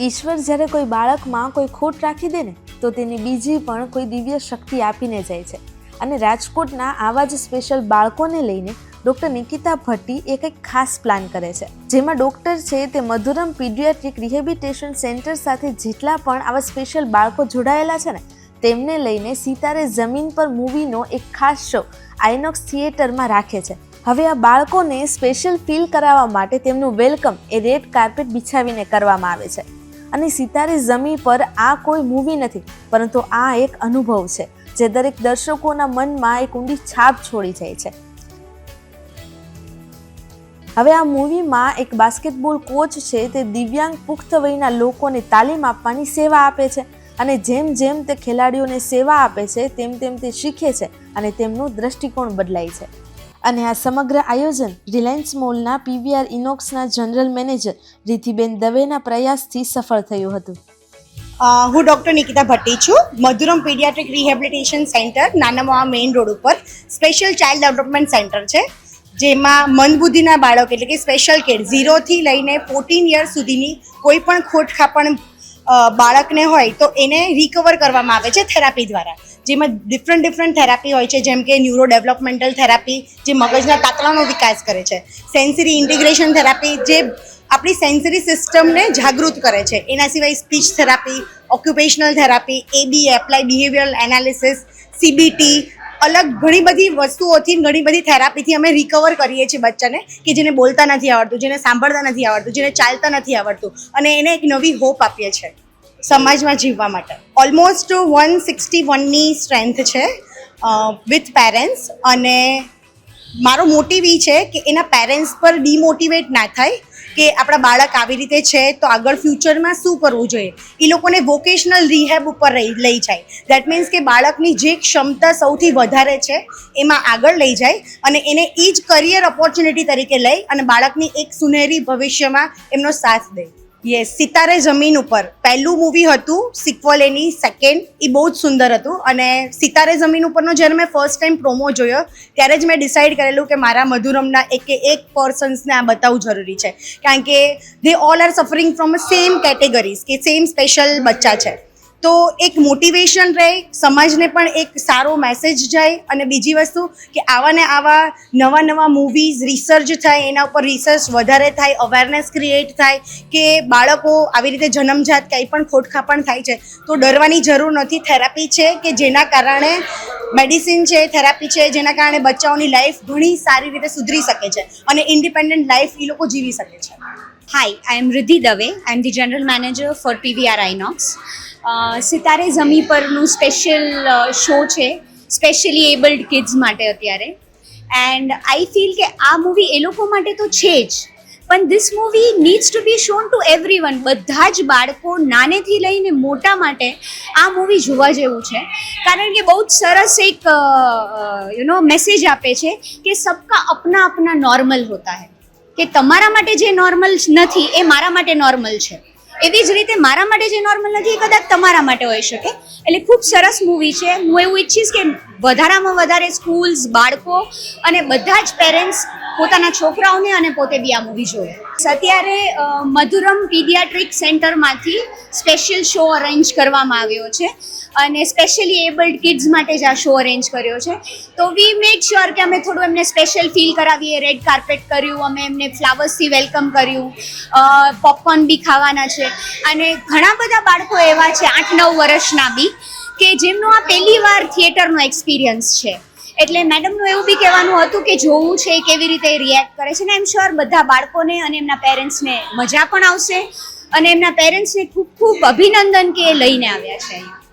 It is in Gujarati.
ઈશ્વર જ્યારે કોઈ બાળકમાં કોઈ ખોટ રાખી દે ને, તો તેની બીજી પણ કોઈ દિવ્ય શક્તિ આપીને જાય છે. અને રાજકોટના આવા જ સ્પેશિયલ બાળકોને લઈને ડૉક્ટર નિકિતા ભટ્ટી એક એક ખાસ પ્લાન કરે છે. જેમાં ડૉક્ટર છે તે મધુરમ પીડિયાટ્રિક રિહેબિટેશન સેન્ટર સાથે જેટલા પણ આવા સ્પેશિયલ બાળકો જોડાયેલા છે ને, તેમને લઈને સિતારે જમીન પર મૂવીનો એક ખાસ શો આઇનોક્સ થિયેટરમાં રાખે છે. હવે આ બાળકોને સ્પેશિયલ ફીલ કરાવવા માટે તેમનું વેલકમ એ રેડ કાર્પેટ બિછાવીને કરવામાં આવે છે. અને સિતારે જમી પર આ કોઈ મૂવી નથી, પરંતુ આ એક અનુભવ છે, જે દરેક દર્શકોના મનમાં એક ઊંડી છાપ છોડી જાય છે. હવે આ મૂવીમાં એક બાસ્કેટબોલ કોચ છે, તે દિવ્યાંગ પુખ્ત વયના લોકોને તાલીમ આપવાની સેવા આપે છે અને જેમ જેમ તે ખેલાડીઓને સેવા આપે છે, તેમ તેમ તે શીખે છે અને તેમનું દ્રષ્ટિકોણ બદલાય છે. અને આ સમગ્ર આયોજન રિલાયન્સ મોલના પીવીઆર ઇનોક્સના જનરલ મેનેજર રીતિબેન દવેના પ્રયાસથી સફળ થયું હતું. હું ડૉક્ટર નિકિતા ભટ્ટી છું. મધુરમ પીડિયાટ્રિક રિહેબિલિટેશન સેન્ટર નાનામાં મેઇન રોડ ઉપર, સ્પેશિયલ ચાઇલ્ડ ડેવલપમેન્ટ સેન્ટર છે, જેમાં મંદબુદ્ધિના બાળક એટલે કે સ્પેશિયલ કિડ ઝીરોથી લઈને ફોર્ટીન યર સુધીની કોઈ પણ ખોટખાપણ બાળકને હોય તો એને રિકવર કરવામાં આવે છે થેરાપી દ્વારા. જેમાં ડિફરન્ટ ડિફરન્ટ થેરાપી હોય છે, જેમ કે ન્યુરો ડેવલપમેન્ટલ થેરાપી, જે મગજના તાતણાનો વિકાસ કરે છે. સેન્સરી ઇન્ટિગ્રેશન થેરાપી, જે આપણી સેન્સરી સિસ્ટમને જાગૃત કરે છે. એના સિવાય speech therapy occupational therapy AB apply behavioural analysis CBT અલગ ઘણી બધી વસ્તુઓથી ઘણી બધી થેરાપીથી અમે રિકવર કરીએ છીએ બચ્ચાને, કે જેને બોલતા નથી આવડતું, જેને સાંભળતા નથી આવડતું, જેને ચાલતા નથી આવડતું. અને એને એક નવી હોપ આપીએ છીએ સમાજમાં જીવવા માટે. ઓલમોસ્ટ વન સિક્સટી વનની સ્ટ્રેન્થ છે વિથ પેરેન્ટ્સ અને મારો મોટિવ એ છે કે એના પેરેન્ટ્સ પર ડિમોટિવેટ ના થાય કે આપણા બાળક આવી રીતે છે તો આગળ ફ્યુચરમાં શું કરવું જોઈએ? એ લોકોને વોકેશનલ રિહેબ ઉપર લઈ જાય. દેટ મીન્સ કે બાળકની જે ક્ષમતા સૌથી વધારે છે, એમાં આગળ લઈ જાય અને એને એ જ કરિયર ઓપોર્ચ્યુનિટી તરીકે લઈ અને બાળકની એક સુનેરી ભવિષ્યમાં એમનો સાથ દે. યસ સિતારે જમીન ઉપર. પહેલું મૂવી હતું સિક્વલ એની સેકન્ડ એ બહુ જ સુંદર હતું. અને સિતારે જમીન ઉપરનો જ્યારે મેં ફર્સ્ટ ટાઈમ પ્રોમો જોયો, ત્યારે જ મેં ડિસાઈડ કરેલું કે મારા મધુરમના એક એક પર્સન્સને આ બતાવવું જરૂરી છે. કારણ કે they all are suffering from same categories કે સેમ સ્પેશિયલ બચ્ચા છે. તો એક મોટિવેશન રહે, સમાજને પણ એક સારો મેસેજ જાય અને બીજી વસ્તુ કે આવા ને આવા નવા નવા મૂવીઝ રિસર્ચ થાય, એના ઉપર રિસર્ચ વધારે થાય અવેરનેસ ક્રિએટ થાય કે બાળકો આવી રીતે જન્મજાત કંઈ પણ ખોટખાપણ થાય છે. તો ડરવાની જરૂર નથી. થેરાપી છે કે જેના કારણે મેડિસિન છે થેરાપી છે, જેના કારણે બચ્ચાઓની લાઈફ ઘણી સારી રીતે સુધરી શકે છે અને ઇન્ડિપેન્ડન્ટ લાઈફ એ લોકો જીવી શકે છે. Hi I am Riddhi Dave I am the general manager for PVR Inox. Sitare Zameen પરનું સ્પેશિયલ શો છે, સ્પેશિયલી એબલ્ડ કિડ્સ માટે અત્યારે. એન્ડ આઈ ફીલ કે આ મૂવી એ લોકો માટે તો છે જ. પણ this movie needs to be shown to everyone બધા જ બાળકો નાનેથી લઈને મોટા માટે આ મૂવી જોવા જેવું છે. કારણ કે બહુ જ સરસ એક યુ નો મેસેજ આપે છે કે સબકા અપના અપના નોર્મલ હોતા હૈ. કે તમારા માટે જે નોર્મલ નથી, એ મારા માટે નોર્મલ છે. એવી જ રીતે મારા માટે જે નોર્મલ નથી, એ કદાચ તમારા માટે હોઈ શકે. એટલે ખૂબ સરસ મૂવી છે. હું એવું ઈચ્છીશ કે વધારામાં વધારે સ્કૂલ્સ બાળકો અને બધા જ પેરેન્ટ્સ પોતાના છોકરાઓને અને પોતે બી આ મૂવી જોવે. અત્યારે મધુરમ પીડિયાટ્રિક સેન્ટરમાંથી સ્પેશિયલ શો અરેન્જ કરવામાં આવ્યો છે. અને સ્પેશિયલી એબલ્ડ કિડ્સ માટે જ આ શો અરેન્જ કર્યો છે. તો વી મેડ શ્યોર કે અમે થોડું એમને સ્પેશિયલ ફીલ કરાવીએ. રેડ કાર્પેટ કર્યું, અમે એમને ફ્લાવર્સથી વેલકમ કર્યું. પોપકોર્ન બી ખાવાના છે. અને ઘણા બધા બાળકો એવા છે આઠ નવ વર્ષના બી, કે જેમનો આ પહેલી વાર થિયેટરનો એક્સપિરિયન્સ છે. એટલે મેડમનું એવું બી કહેવાનું હતું કે જોવું છે કેવી રીતે રિએક્ટ કરે છે. ને એમ શ્યોર બધા બાળકોને અને એમના પેરેન્ટ્સને મજા પણ આવશે. અને એમના પેરેન્ટ્સને ખૂબ ખૂબ અભિનંદન કે લઈને આવ્યા છે.